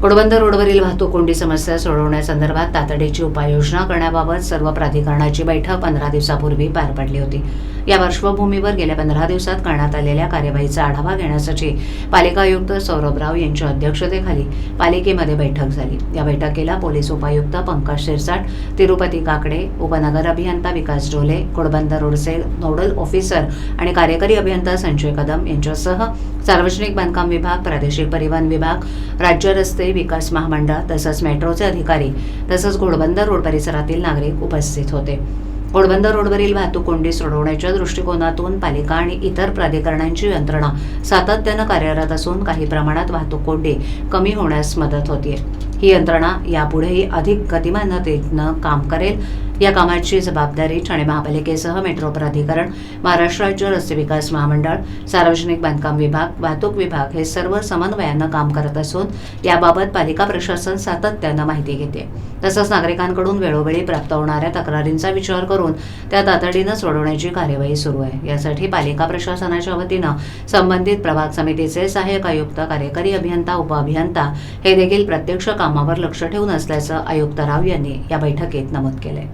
घोडबंदर रोडवरील वाहतूक कोंडी समस्या सोडवण्यासंदर्भात तातडीची उपाययोजना करण्याबाबत सर्व प्राधिकरणाची बैठक पंधरा दिवसापूर्वी पार पडली होती. या पार्श्वभूमीवर गेल्या पंधरा दिवसात करण्यात आलेल्या कार्यवाहीचा आढावा घेण्यासाठी पालिका आयुक्त सौरभ राव यांच्या अध्यक्षतेखाली पालिकेमध्ये बैठक झाली. या बैठकीला पोलीस उपायुक्त पंकज शिरसाट तिरुपती काकडे उपनगर अभियंता विकास डोले घोडबंदर रोडचे नोडल ऑफिसर आणि कार्यकारी अभियंता संजय कदम यांच्यासह सार्वजनिक बांधकाम विभाग प्रादेशिक परिवहन विभाग राज्य रस्ते विकास महामंडळ तसंच मेट्रोचे अधिकारी तसंच घोडबंदर रोड परिसरातील नागरिक उपस्थित होते. घोडबंदर रोडवरील वाहतूक कोंडी सोडवण्याच्या दृष्टिकोनातून पालिका आणि इतर प्राधिकरणांची यंत्रणा सातत्यानं कार्यरत असून काही प्रमाणात वाहतूक कोंडी कमी होण्यास मदत होते ही यंत्रणा यापुढेही अधिक गतिमानतेनं काम करेल. या कामाची जबाबदारी ठाणे महापालिकेसह मेट्रो प्राधिकरण महाराष्ट्र राज्य रस्ते विकास महामंडळ सार्वजनिक बांधकाम विभाग वाहतूक विभाग हे सर्व समन्वयानं काम करत असून याबाबत पालिका प्रशासन सातत्यानं माहिती घेते. तसंच नागरिकांकडून वेळोवेळी प्राप्त होणाऱ्या तक्रारींचा विचार करून त्या तातडीनं सोडवण्याची कार्यवाही सुरू आहे. यासाठी पालिका प्रशासनाच्या वतीनं संबंधित प्रभाग समितीचे सहाय्यक आयुक्त कार्यकारी अभियंता उपअभियंता हे देखील प्रत्यक्ष काम कामावर लक्ष ठेवून असल्याचं आयुक्त राव यांनी या बैठकीत नमूद केलंय.